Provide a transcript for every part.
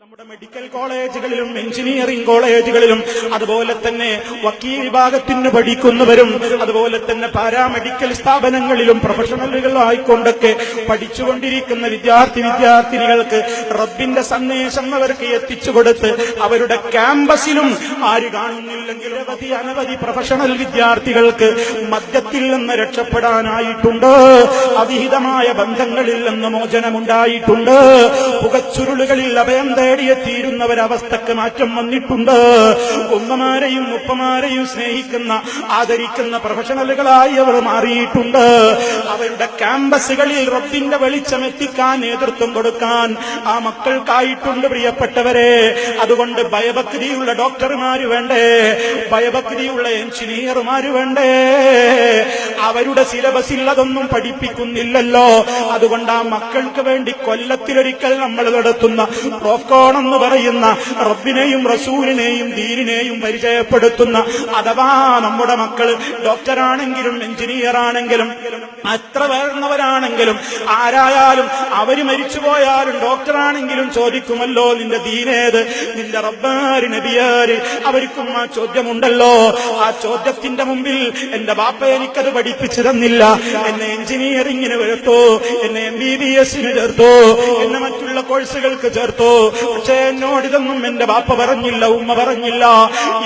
നമ്മുടെ മെഡിക്കൽ കോളേജുകളിലും എഞ്ചിനീയറിംഗ് കോളേജുകളിലും അതുപോലെ തന്നെ വക്കീൽ വിഭാഗത്തിന് പഠിക്കുന്നവരും അതുപോലെ തന്നെ പാരാമെഡിക്കൽ സ്ഥാപനങ്ങളിലും പ്രൊഫഷണലുകളായിക്കൊണ്ടൊക്കെ പഠിച്ചുകൊണ്ടിരിക്കുന്ന വിദ്യാർത്ഥി വിദ്യാർത്ഥിനികൾക്ക് റബ്ബിന്റെ സന്ദേശം അവർക്ക് എത്തിച്ചു കൊടുത്ത് അവരുടെ ക്യാമ്പസിലും ആര് കാണുന്നില്ലെങ്കിൽ നിരവധി അനവധി പ്രൊഫഷണൽ വിദ്യാർത്ഥികൾക്ക് മദ്യത്തിൽ നിന്ന് രക്ഷപ്പെടാനായിട്ടുണ്ട്. അവിഹിതമായ ബന്ധങ്ങളിൽ നിന്ന് മോചനമുണ്ടായിട്ടുണ്ട്. പുകച്ചുരുളുകളിൽ അഭയം തേടിയെത്തിയിരുന്ന ഒരവസ്ഥക്ക് മാറ്റം വന്നിട്ടുണ്ട്. ഉമ്മമാരെയും ഉപ്പമാരെയും സ്നേഹിക്കുന്ന ആദരിക്കുന്ന പ്രൊഫഷണലുകളായി അവർ മാറിയിട്ടുണ്ട്. അവരുടെ ക്യാമ്പസുകളിൽ റബ്ബിന്റെ വെളിച്ചം എത്തിക്കാൻ നേതൃത്വം കൊടുക്കാൻ ആ മക്കൾക്കായിട്ടുണ്ട് പ്രിയപ്പെട്ടവരെ. അതുകൊണ്ട് ഭയഭക്തിയുള്ള ഡോക്ടർമാര് വേണ്ടേ? ഭയഭക്തിയുള്ള എഞ്ചിനീയർമാര് വേണ്ടേ? അവരുടെ സിലബസിൽ അതൊന്നും പഠിപ്പിക്കുന്നില്ലല്ലോ. അതുകൊണ്ട് ആ മക്കൾക്ക് വേണ്ടി കൊല്ലത്തിലൊരിക്കൽ നമ്മൾ നടത്തുന്ന പ്രോഫ്കോൺ എന്ന് പറയുന്ന റബ്ബിനെയും റസൂലിനെയും ദീനിനെയും പരിചയപ്പെടുത്തുന്ന അഥവാ നമ്മുടെ മക്കൾ ഡോക്ടറാണെങ്കിലും എഞ്ചിനീയർ ആണെങ്കിലും അത്ര വേർന്നവരാണെങ്കിലും ആരായാലും അവർ മരിച്ചുപോയാലും ഡോക്ടറാണെങ്കിലും ചോദിക്കുമല്ലോ നിന്റെ ദീനേത്? നിന്റെ റബ്ബാര് നബിയാര്? അവർക്കും ആ ചോദ്യമുണ്ടല്ലോ. ആ ചോദ്യത്തിന്റെ മുമ്പിൽ എന്റെ ബാപ്പ എനിക്കത് പഠിപ്പിച്ചു തന്നില്ല. എന്നെ എഞ്ചിനീയറിംഗിന് ചേർത്തു. എന്നെ എം ബി ബി എസിന് ചേർത്തോ. എന്നെ മറ്റുള്ള കോഴ്സുകൾക്ക് ചേർത്തു. പക്ഷേ എന്നോട് ഇതൊന്നും എന്റെ ബാപ്പ പറഞ്ഞില്ല ഉമ്മ പറഞ്ഞില്ല.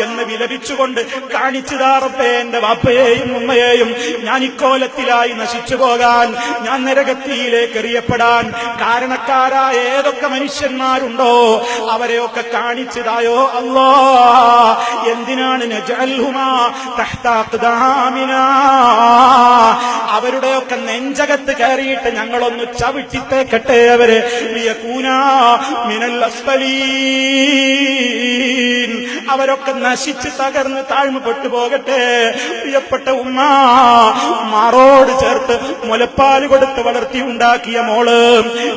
എന്ന് വിലപിച്ചുകൊണ്ട് കാണിച്ചു താറപ്പേ എന്റെ ബാപ്പയെയും ഉമ്മയെയും ഞാൻ ഇക്കോലത്തിലായി നശിച്ചു പോകാൻ ഞാൻ നരകത്തിയിലേക്ക് എറിയപ്പെടാൻ കാരണക്കാരായ ഏതൊക്കെ മനുഷ്യന്മാരുണ്ടോ അവരെയൊക്കെ കാണിച്ചതായോ അല്ലോ എന്തിനാണ് അവരുടെയൊക്കെ നെഞ്ചകത്ത് കയറിയിട്ട് ഞങ്ങളൊന്ന് ചവിട്ടിത്തേക്കട്ടെ അവരെ. മിനൽ അസ്ഫലീൻ അവരൊക്കെ നശിച്ച് തകർന്ന് താഴ്മപ്പെട്ടു പോകട്ടെ. പ്രിയപ്പെട്ട ഉമ്മ മാറോട് ചേർത്ത് മുലപ്പാൽ കൊടുത്ത് വളർത്തി ഉണ്ടാക്കിയ മോൾ.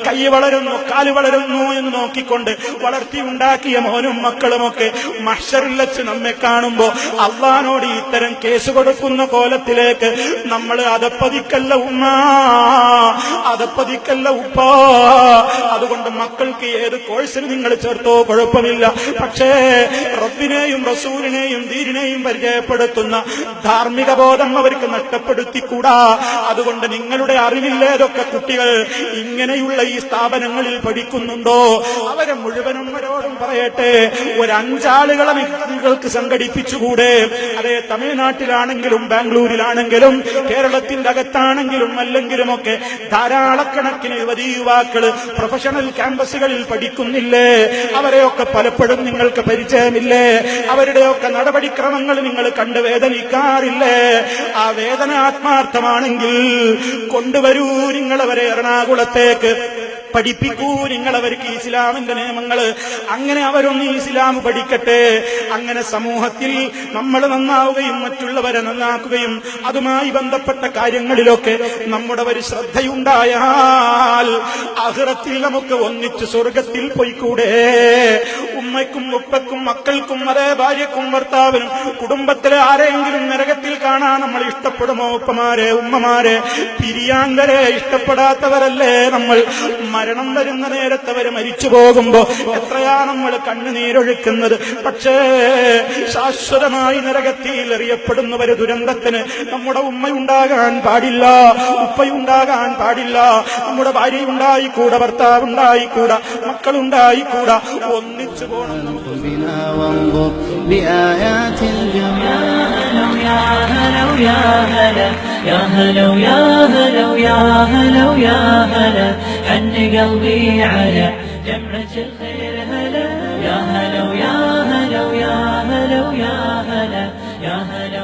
കൈ വളരുന്നു കാൽ വളരുന്നു എന്ന് നോക്കിക്കൊണ്ട് വളർത്തി ഉണ്ടാക്കിയ മോനും മക്കളുമൊക്കെ മഷറിൽ വെച്ച് നമ്മെ കാണുമ്പോ അള്ളഹാനോട് ഇത്തരം കേസ് കൊടുക്കുന്ന കോലത്തിലേക്ക് നമ്മൾ അതപ്പതിക്കല്ല ഉമ്മ. അതപ്പതിക്കല്ല ഉപ്പ. അതുകൊണ്ട് മക്കൾക്ക് ഏത് കോഴ്സിന് നിങ്ങൾ ചേർത്തോ കുഴപ്പമില്ല. പക്ഷേ റബ്ബിനെയും റസൂലിനെയും ധീരിനെയും പരിചയപ്പെടുത്തുന്ന ധാർമ്മിക ബോധം അവർക്ക് നഷ്ടപ്പെടുത്തിക്കൂടാ. അതുകൊണ്ട് നിങ്ങളുടെ അറിവില്ലേതൊക്കെ കുട്ടികൾ ഇങ്ങനെയുള്ള ഈ സ്ഥാപനങ്ങളിൽ പഠിക്കുന്നുണ്ടോ? അവരെ മുഴുവനും അവരോടും പറയട്ടെ. ഒരു അഞ്ചാളുകളെ നിങ്ങൾക്ക് സംഘടിപ്പിച്ചുകൂടെ. അതേ തമിഴ്നാട്ടിലാണെങ്കിലും ബാംഗ്ലൂരിലാണെങ്കിലും കേരളത്തിന്റെ അകത്താണെങ്കിലും അല്ലെങ്കിലും ഒക്കെ ധാരാളക്കണക്കിന് യുവതി യുവാക്കൾ പ്രൊഫഷണൽ ക്യാമ്പസുകളിൽ പഠിക്കുന്നില്ലേ? അവരെയൊക്കെ പലപ്പോഴും നിങ്ങൾക്ക് പരിചയമില്ലേ? അവരുടെയൊക്കെ നടപടിക്രമങ്ങൾ നിങ്ങൾ കണ്ട് വേദനിക്കാറില്ലേ? ആ വേദന ആത്മാർത്ഥമാണെങ്കിൽ കൊണ്ടുവരൂ നിങ്ങളവരെ എറണാകുളത്തേക്ക്. പഠിപ്പിക്കൂ നിങ്ങൾ അവർക്ക് ഇസ്ലാമിന്റെ നിയമങ്ങൾ അങ്ങനെ അവരൊന്ന് ഇസ്ലാം പഠിക്കട്ടെ. അങ്ങനെ സമൂഹത്തിൽ നമ്മൾ നന്നാവുകയും മറ്റുള്ളവരെ നന്നാക്കുകയും അതുമായി ബന്ധപ്പെട്ട കാര്യങ്ങളിലൊക്കെ നമ്മുടെ ഒരു ശ്രദ്ധയുണ്ടായാൽ അഹ്റത്തിൽ നമുക്ക് ഒന്നിച്ച് സ്വർഗത്തിൽ പോയിക്കൂടെ? ഉമ്മയ്ക്കും ഉപ്പയ്ക്കും മക്കൾക്കും അതേ ഭാര്യക്കും ഭർത്താവിനും കുടുംബത്തിലെ ആരെങ്കിലും നരകത്തിൽ കാണാൻ നമ്മൾ ഇഷ്ടപ്പെടുമോ? ഉപ്പമാരെ ഉമ്മമാരെ പിരിയാങ്കരെ ഇഷ്ടപ്പെടാത്തവരല്ലേ നമ്മൾ? മരണം വരുന്ന നേരത്തെ അവർ മരിച്ചു പോകുമ്പോ എത്രയാ നമ്മൾ കണ്ണുനീരൊഴുക്കുന്നത്? പക്ഷേ ശാശ്വതമായി നരകത്തിൽ എറിയപ്പെടുന്നവര് ദുരന്തത്തിന് നമ്മുടെ ഉമ്മയുണ്ടാകാൻ പാടില്ല ഉപ്പയുണ്ടാകാൻ പാടില്ല നമ്മുടെ ഭാര്യയുണ്ടായിക്കൂടാ ഭർത്താവുണ്ടായിക്കൂടാ മക്കളുണ്ടായിക്കൂടാ ഒന്നിച്ചു بنا وانظر بآيات الجمال. يا هلا ويا هلا يا هلا ويا هلا ويا هلا ويا هلا حن قلبي على جمرة الخير هلا. يا هلا ويا هلا ويا هلا ويا هلا